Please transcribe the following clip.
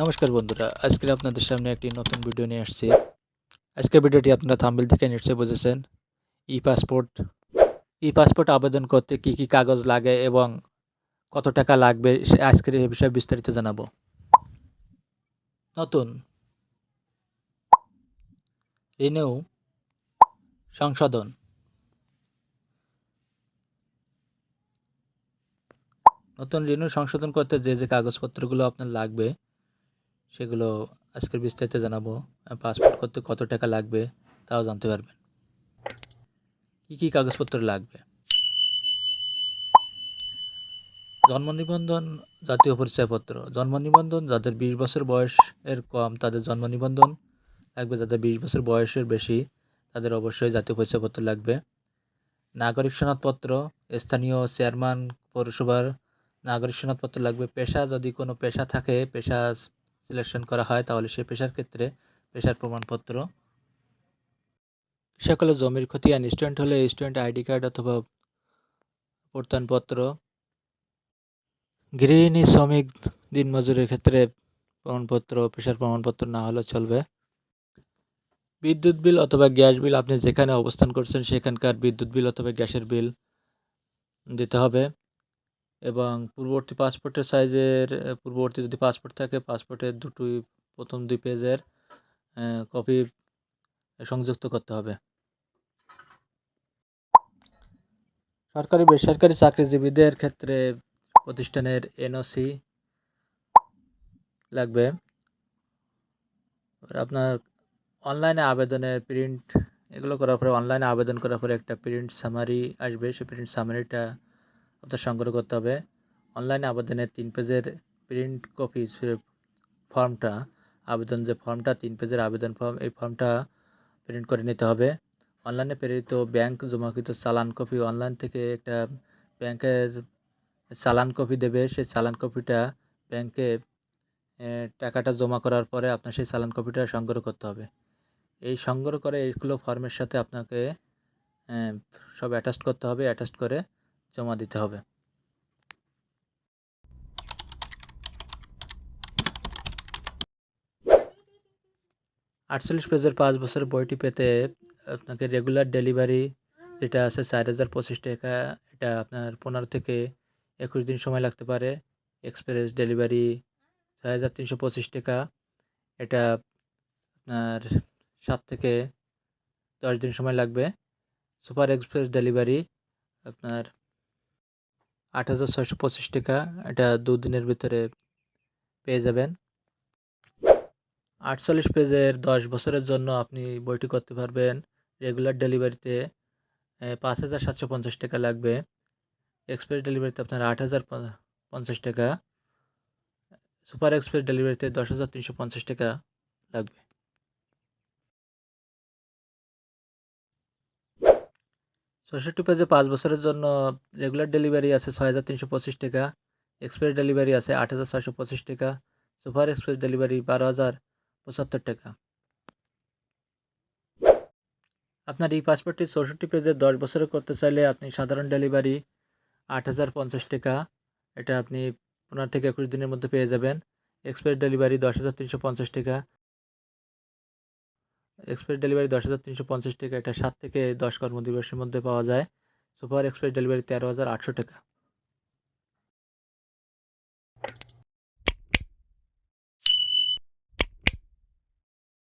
নমস্কার বন্ধুরা আজকে আপনাদের সামনে একটি নতুন ভিডিও নিয়ে আসছি। আজকে ভিডিওটি আপনারা থাম্বেল থেকে নিশ্চয়ই বুঝেছেন। ই পাসপোর্ট ই পাসপোর্ট আবেদন করতে কি কি কাগজ লাগে এবং কত টাকা লাগবে আজকের এই বিষয়ে বিস্তারিত জানাব। নতুন রিনিউ সংশোধন। নতুন রিনিউ সংশোধন করতে যে যে কাগজপত্রগুলো আপনার লাগবে সেগুলো আজকের বিস্তারিত জানাব। পাসপোর্ট করতে কত টাকা লাগবে, তাও জানতে পারবেন। কী কী কাগজপত্র লাগবে? জন্ম নিবন্ধন, জাতীয় পরিচয়পত্র। জন্ম নিবন্ধন, যাদের বিশ বছর বয়স এর কম, তাদের জন্ম নিবন্ধন লাগবে। যাদের বিশ বছর বয়সের বেশি, তাদের অবশ্যই জাতীয় পরিচয়পত্র লাগবে। নাগরিক সনদপত্র, স্থানীয় চেয়ারম্যান, পৌরসভার নাগরিক সনদপত্র লাগবে। পেশা, যদি কোনো পেশা থাকে, পেশা সিলেকশন করা হয়, তাহলে সেই পেশার ক্ষেত্রে পেশার প্রমাণপত্র। সকলে জমির ক্ষতি আর স্টুডেন্ট হলে স্টুডেন্ট আইডি কার্ড অথবা প্রত্যয়নপত্র গৃহিণী, শ্রমিক দিনমজুরের ক্ষেত্রে প্রমাণপত্র, পেশার প্রমাণপত্র না হলেও চলবে। বিদ্যুৎ বিল অথবা গ্যাস বিল, আপনি যেখানে অবস্থান করছেন, সেখানকার বিদ্যুৎ বিল অথবা গ্যাসের বিল দিতে হবে। এবং পূর্ববর্তী পাসপোর্টের সাইজের পূর্ববর্তী যদি পাসপোর্ট থাকে, পাসপোর্টের দুটোই প্রথম দুই পেজের কপি সংযুক্ত করতে হবে। সরকারি, বেসরকারি চাকরিজীবীদের ক্ষেত্রে প্রতিষ্ঠানের এনওসি লাগবে। আপনার অনলাইনে আবেদনের প্রিন্ট, এগুলো করার পরে, অনলাইনে আবেদন করার পরে একটা প্রিন্ট সামারি আসবে। সেই প্রিন্ট সামারিটা আপনার সংগ্রহ করতে হবে। অনলাইনে আবেদনের তিন পেজের প্রিন্ট কপি ফর্মটা, আবেদন যে ফর্মটা, তিন পেজের আবেদন ফর্ম, এই ফর্মটা প্রিন্ট করে নিতে হবে। অনলাইনে প্রেরিত ব্যাংক জমাকৃত চালান কপি অনলাইন থেকে একটা ব্যাংকের চালান কপি দেবে। সেই চালান কপিটা ব্যাংকে টাকাটা জমা করার পরে আপনার সেই চালান কপিটা সংগ্রহ করতে হবে। এই সংগ্রহ করে এইগুলো ফর্মের সাথে আপনাকে সব অ্যাটাচ করতে হবে। অ্যাটাচ করে জমা দিতে হবে। আটচল্লিশ পেজের পাঁচ বছর বইটি পেতে আপনাকে রেগুলার ডেলিভারি যেটা আছে চার হাজার পঁচিশ টাকা, এটা আপনার পনেরো থেকে একুশ দিন সময় লাগতে পারে। এক্সপ্রেস ডেলিভারি ছয় হাজার তিনশো পঁচিশ টাকা, এটা আপনার সাত থেকে দশ দিন সময় লাগবে। সুপার এক্সপ্রেস ডেলিভারি আপনার আট হাজার ছয়শো পঁচিশ টাকা এটা দুদিনের ভিতরে পেয়ে যাবেন। আটচল্লিশ পেজের দশ বছরের জন্য আপনি বইটি করতে পারবেন। রেগুলার ডেলিভারিতে পাঁচ হাজার সাতশো পঞ্চাশ টাকা লাগবে। এক্সপ্রেস ডেলিভারিতে আপনার আট হাজার পঞ্চাশ টাকা। সুপার এক্সপ্রেস ডেলিভারিতে দশ হাজার তিনশো পঞ্চাশ টাকা লাগবে। চৌষট্টি পেজে পাঁচ বছরের জন্য রেগুলার ডেলিভারি আছে ছয় হাজার তিনশো পঁচিশ টাকা এক্সপ্রেস ডেলিভারি আছে আট হাজার ছয়শো পঁচিশ টাকা সুপার এক্সপ্রেস ডেলিভারি বারো হাজার পঁচাত্তর টাকা। আপনার এই পাসপোর্টটি চৌষট্টি পেজে দশ বছরে করতে চাইলে আপনি সাধারণ ডেলিভারি আট হাজার পঞ্চাশ টাকা, এটা আপনি পনেরো থেকে একুশ দিনের মধ্যে পেয়ে যাবেন। এক্সপ্রেস ডেলিভারি দশ হাজার তিনশো পঞ্চাশ টাকা এক্সপ্রেস ডেলিভারি দশ হাজার তিনশো পঞ্চাশ টাকা, এটা সাত থেকে দশ কর্মদিবসের মধ্যে পাওয়া যায়। সুপার এক্সপ্রেস ডেলিভারি তেরো হাজার আটশো টাকা।